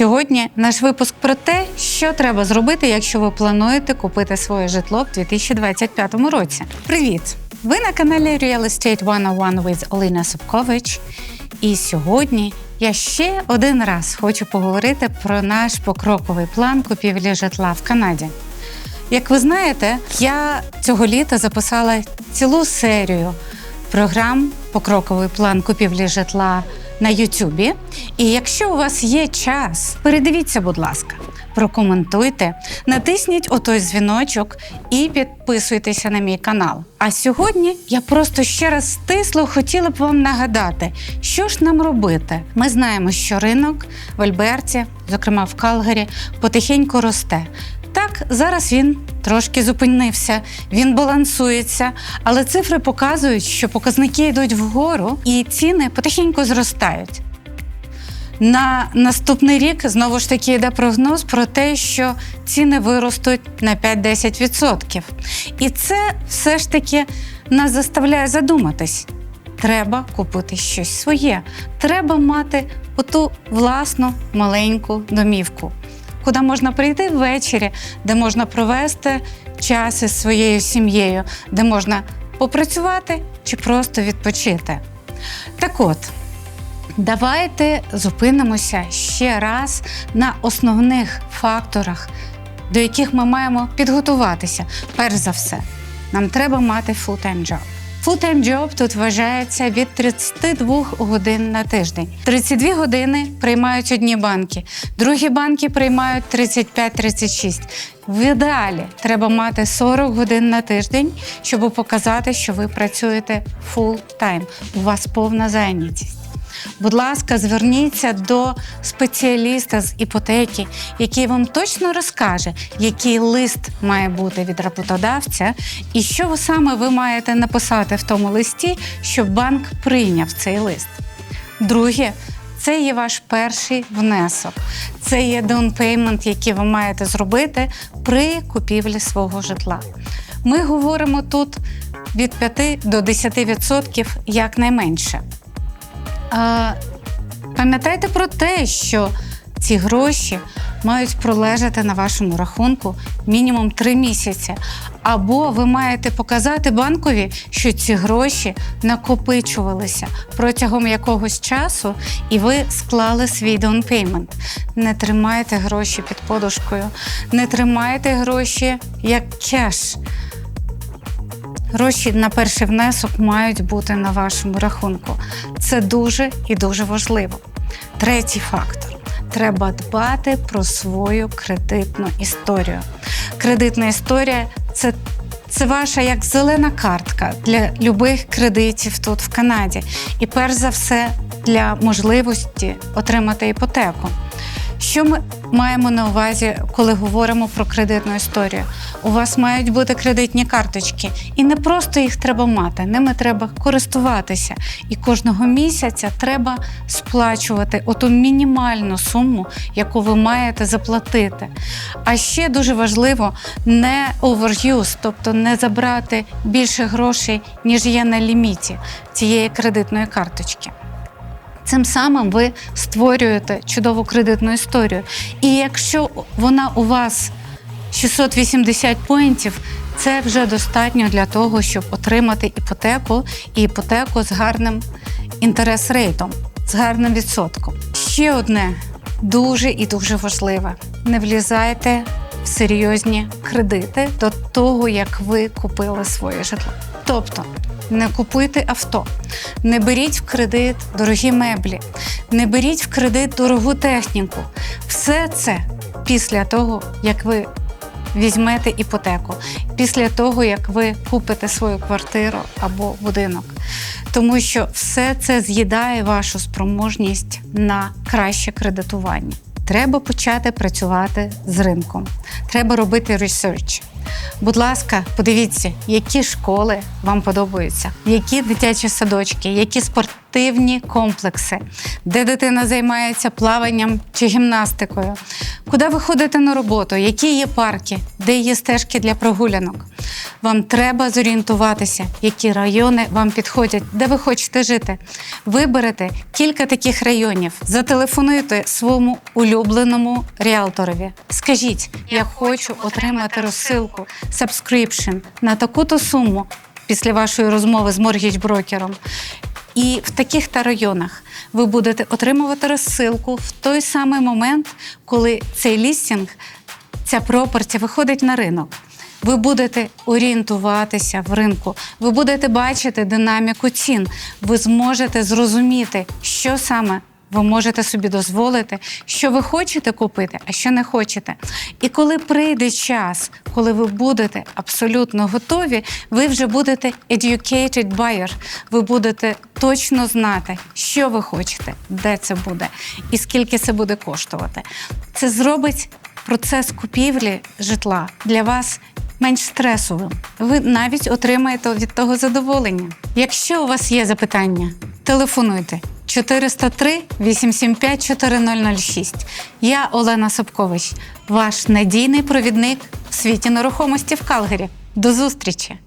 Сьогодні наш випуск про те, що треба зробити, якщо ви плануєте купити своє житло в 2025 році. Привіт! Ви на каналі Real Estate 101 with Олена Собкович. І сьогодні я ще один раз хочу поговорити про наш покроковий план купівлі житла в Канаді. Як ви знаєте, я цього літа записала цілу серію програм Покроковий план купівлі житла на Ютубі. І якщо у вас є час, передивіться, будь ласка, прокоментуйте, натисніть отой дзвіночок і підписуйтеся на мій канал. А сьогодні я просто ще раз стисло хотіла б вам нагадати, що ж нам робити. Ми знаємо, що ринок в Альберті, зокрема в Калгарі, потихеньку росте. Так, зараз він трошки зупинився, він балансується, але цифри показують, що показники йдуть вгору і ціни потихеньку зростають. На наступний рік знову ж таки йде прогноз про те, що ціни виростуть на 5-10%. І це все ж таки нас заставляє задуматись. Треба купити щось своє. Треба мати оту власну маленьку домівку, куди можна прийти ввечері, де можна провести час із своєю сім'єю, де можна попрацювати чи просто відпочити. Так от. Давайте зупинимося ще раз на основних факторах, до яких ми маємо підготуватися. Перш за все, нам треба мати full-time job. Full-time тут вважається від 32 годин на тиждень. 32 години приймають одні банки, другі банки приймають 35-36. В ідеалі треба мати 40 годин на тиждень, щоб показати, що ви працюєте full-time. У вас повна зайнятість. Будь ласка, зверніться до спеціаліста з іпотеки, який вам точно розкаже, який лист має бути від роботодавця, і що саме ви маєте написати в тому листі, щоб банк прийняв цей лист. Друге, це є ваш перший внесок. Це є payment, який ви маєте зробити при купівлі свого житла. Ми говоримо тут від 5 до 10% якнайменше. А, Пам'ятайте про те, що ці гроші мають пролежати на вашому рахунку мінімум 3 місяці. Або ви маєте показати банкові, що ці гроші накопичувалися протягом якогось часу, і ви склали свій down. Не тримайте гроші під подушкою, не тримайте гроші як кеш. Гроші на перший внесок мають бути на вашому рахунку. Це дуже і дуже важливо. Третій фактор. Треба дбати про свою кредитну історію. Кредитна історія це, це ваша як зелена картка для любих кредитів тут в Канаді. І перш за все для можливості отримати іпотеку. Що ми маємо на увазі, коли говоримо про кредитну історію? У вас мають бути кредитні карточки, і не просто їх треба мати, ними треба користуватися. І кожного місяця треба сплачувати оту мінімальну суму, яку ви маєте заплатити. А ще дуже важливо не overuse, тобто не забрати більше грошей, ніж є на ліміті цієї кредитної карточки. Цим самим ви створюєте чудову кредитну історію. І якщо вона у вас 680 поінтів, це вже достатньо для того, щоб отримати іпотеку і іпотеку з гарним інтерес-рейтом, з гарним відсотком. Ще одне дуже і дуже важливе: не влізайте в серйозні кредити до того, як ви купили своє житло. Тобто не купуйте авто, не беріть в кредит дорогі меблі, не беріть в кредит дорогу техніку. Все це після того, як ви візьмете іпотеку, після того, як ви купите свою квартиру або будинок. Тому що все це з'їдає вашу спроможність на краще кредитування. Треба почати працювати з ринком. Треба робити ресерч. Будь ласка, подивіться, які школи вам подобаються, які дитячі садочки, які спортивні комплекси, де дитина займається плаванням чи гімнастикою, куди ви ходите на роботу, які є парки, де є стежки для прогулянок. Вам треба зорієнтуватися, які райони вам підходять, де ви хочете жити. Виберете кілька таких районів, зателефонуйте своєму улюбленому ріалторові. Скажіть, я хочу отримати розсилку subscription на таку-то суму після вашої розмови з моргідж-брокером. І в таких та районах ви будете отримувати розсилку в той самий момент, коли цей лістінг, ця пропорція виходить на ринок. Ви будете орієнтуватися в ринку, ви будете бачити динаміку цін, ви зможете зрозуміти, що саме ви можете собі дозволити, що ви хочете купити, а що не хочете. І коли прийде час, коли ви будете абсолютно готові, ви вже будете educated buyer. Ви будете точно знати, що ви хочете, де це буде і скільки це буде коштувати. Це зробить процес купівлі житла для вас менш стресовим. Ви навіть отримаєте від того задоволення. Якщо у вас є запитання, телефонуйте 403 875 4006. Я Олена Собкович, ваш надійний провідник в світі нерухомості в Калгарі. До зустрічі!